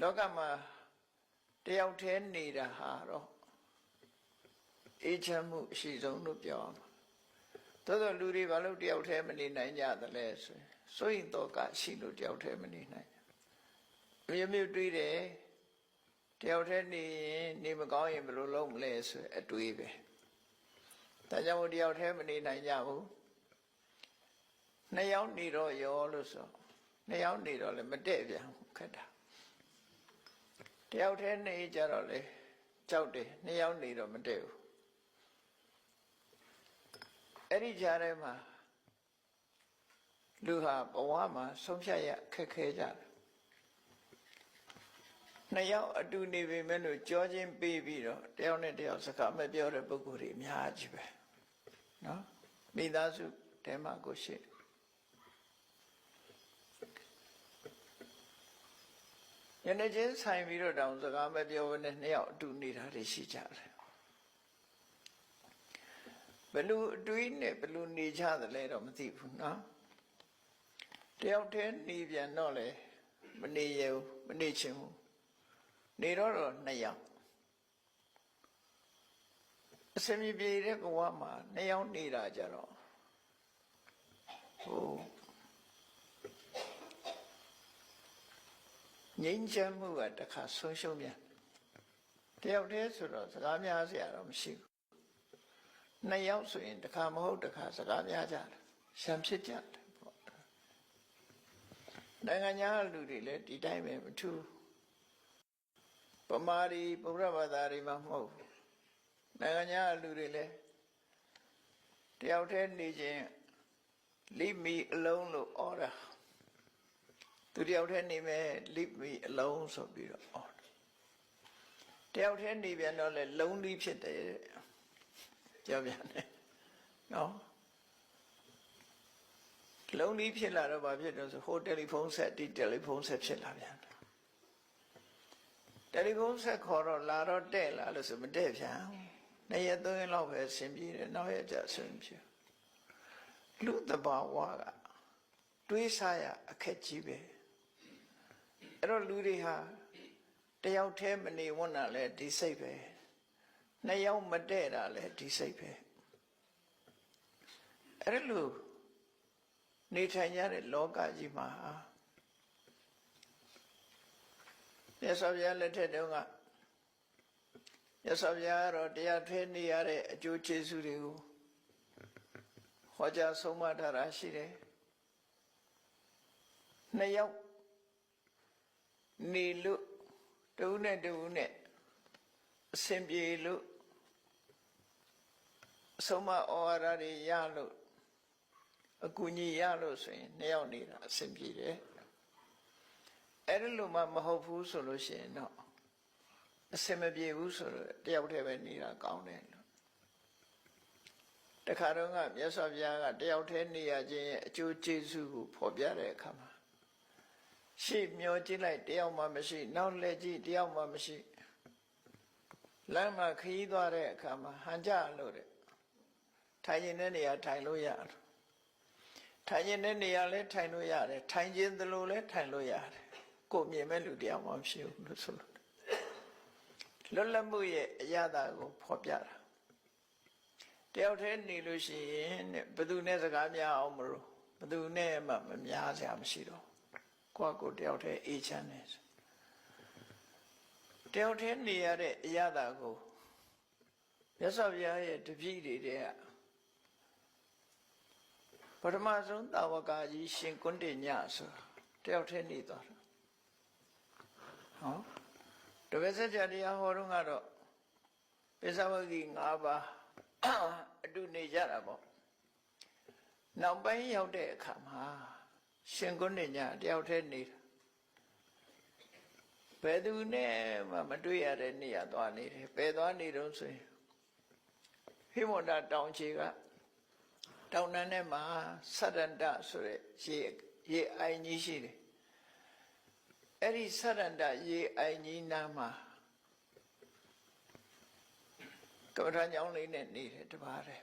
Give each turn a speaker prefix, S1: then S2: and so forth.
S1: လောကမှာတယောက်တည်းနေတာဟာတော့အေးချမ်းမှုအရှိဆုံးလို့ပြောအောင်သို့သောလူတွေဘာလို့တယောက်တည်းမနေနိုင်ကြသလဲဆိုရင်စိုးရင်တော့ကရှိလို့တယောက်တည်းမနေနိုင်ဘူးမျိုးမျိုးတွေးတယ်တယောက်တည်းနေရင်နေမကောင်းရင်ဘယ်လိုလုပ်မလဲဆိုအတွေးပဲဒါကြောင့်မို့တယောက်တည်းမနေနိုင်ကြဘူးနှစ်ယောက်နေတော့ရောလို့ဆိုနှစ်ယောက်နေတော့လည်းမတည့်ပြန်ဘူးခက်တာ တယောက်တည်းနေကြတော့လေကြောက်တယ်နှစ်ယောက်နေတော့မတည့်ဘူးအဲ့ဒီကြားထဲမှာလူဟာဘဝမှာဆုံးဖြတ်ရခက်ခဲကြတယ်နှစ်ယောက်အတူနေပေမဲ့လို့ကြောချင်းပေးပြီးတော့တယောက်နဲ့တယောက်စကားမပြောတဲ့ပုဂ္ဂိုလ်တွေအများကြီးပဲနော်မိသားစုတဲမှာကိုရှိတယ် ညနေချင်းဆိုင်ပြီးတော့တောင်စကားမပြောဘဲနဲ့နှစ်ယောက်အတူနေတာတွေရှိကြတယ်ဘယ်လိုအတွေးနဲ့ဘယ်လိုနေကြသလဲတော့မသိဘူးနော်တယောက်တည်းနေပြန်တော့လေမနေရဘူးမနေချင်ဘူးနေတော့တော့နှစ်ယောက်အစမြပြေတဲ့ဘဝမှာနှစ်ယောက်နေတာကြတော့ဟို ငြိမ်းချမ်းမှုကတစ်ခါဆုံးရှုံးပြန်တယောက်တည်းဆိုတော့စကားများစရာတော့မရှိဘူးနှစ်ယောက်ဆိုရင်တစ်ခါမဟုတ်တစ်ခါစကားများကြတယ်ရှံဖြစ်ကြတယ်ပေါ့နိုင်ငံညာလူတွေလည်းဒီတိုင်းပဲမထူးပမာရီဗုဒ္ဓဘာသာတွေမှာမဟုတ်ဘူးနိုင်ငံညာလူတွေလည်းတယောက်တည်းနေခြင်းလိမီအလုံးလို့ဩတာ သူတယောက်တည်းနေမဲ့လိမီအလုံးဆိုပြီးတော့ဩတာတယောက်တည်းနေပြန်တော့လေလုံးလီဖြစ်တယ်တဲ့ကြောက်ပြန်တယ်နော်လုံးလီဖြစ်လာတော့ဘာဖြစ်တော့ဆိုဟိုတယ်လီဖုန်းဆက်ဒီတယ်လီဖုန်းဆက်ဖြစ်လာပြန်တယ်တယ်လီဖုန်းဆက်ခေါ်တော့လာတော့တဲ့လာလို့ဆိုမတဲ့ပြန်နှစ်ရက်သုံးရက်လောက်ပဲဆင်ပြေတယ်နောက်ရက်ကျဆင်ပြေလူတဘာဝကတွေးစားရအခက်ကြီးပဲ အဲ့တော့လူတွေဟာတယောက်တည်းမနေဝန်းတာလဲဒီစိတ်ပဲနှစ်ယောက်မတည့်တာလဲဒီစိတ်ပဲအဲ့လိုနေထိုင်ကြတဲ့လောကကြီးမှာမြတ်စွာဘုရားလက်ထက်တုန်းကမြတ်စွာဘုရားကတော့တရားထွေးနေရတဲ့အကျိုးကျေးဇူးတွေကိုဟောကြားဆုံးမထားတာရှိတယ်နှစ်ယောက် နေလို့တူနဲ့တူနဲ့အစဉ်ပြေလို့အဆုံးမဩဝါဒတွေရလို့အကူအညီရလို့ဆိုရင်နှစ်ယောက်နေတာအစဉ်ပြေတယ်အဲ့ဒီလိုမှမဟုတ်ဘူးဆိုလို့ရှိရင်တော့အစင်မပြေဘူးဆိုတော့တယောက်တည်းပဲနေတာကောင်းတယ်လို့တခါတော့ကမြတ်စွာဘုရားကတယောက်တည်းနေရခြင်းရဲ့အကျိုးကျေးဇူးကိုဖော်ပြတဲ့အခါမှာ ရှေ့မျောကြည့်လိုက်တယောက်မှမရှိ နောက်လက်ကြည့်တယောက်မှမရှိလမ်းမှာခရီးသွားတဲ့အခါမှာဟန်ကြလို့တဲ့ထိုင်ရင်တဲ့နေရာထိုင်လို့ရတယ်ထိုင်ရင်တဲ့နေရာလည်းထိုင်လို့ရတယ်ထိုင်ခြင်းသလိုလည်းထိုင်လို့ရတယ်ကိုမြင်မဲ့လူတယောက်မှမရှိဘူးလို့ဆိုလို့လွတ်လပ်မှုရဲ့အရသာကိုဖော်ပြတာတယောက်တည်းနေလို့ရှိရင်တဲ့ဘယ်သူနဲ့စကားများအောင်မလို့ဘယ်သူနဲ့မှမများစရာမရှိတော့ ကိုယ့်ကိုယ်တယောက်တည်းအေးချမ်းနေတယောက်တည်းနေရတဲ့အရသာကိုမြတ်စွာဘုရားရဲ့တပည့်တွေတဲ့ပထမဆုံးတာဝကကြီးရှင်ကွန်းတင်ညဆိုတာတယောက်တည်းနေသွားတာဟောတပည့်ဆက်ကြတရားဟောတော့ကတော့ပိဿဝဂီ၅ပါးအတူနေကြတာပေါ့နောက်ပိုင်းရောက်တဲ့အခါမှာ ရှင်ကွန်းတင်ညတယောက်တည်းနေတာဘယ်သူနဲ့မှမတွေ့ရတဲ့နေရာသွားနေတယ်ဘယ်သွားနေတော့ဆိုရင်ဟိမန္တတောင်ချေကတောင်တန်းထဲမှာသတ္တန္တဆိုတဲ့ရေရေအိုင်ကြီးရှိတယ်အဲ့ဒီသတ္တန္တရေအိုင်ကြီးနားမှာကမ္ဘာညောင်းလေးနဲ့နေတယ်တပါးတယ်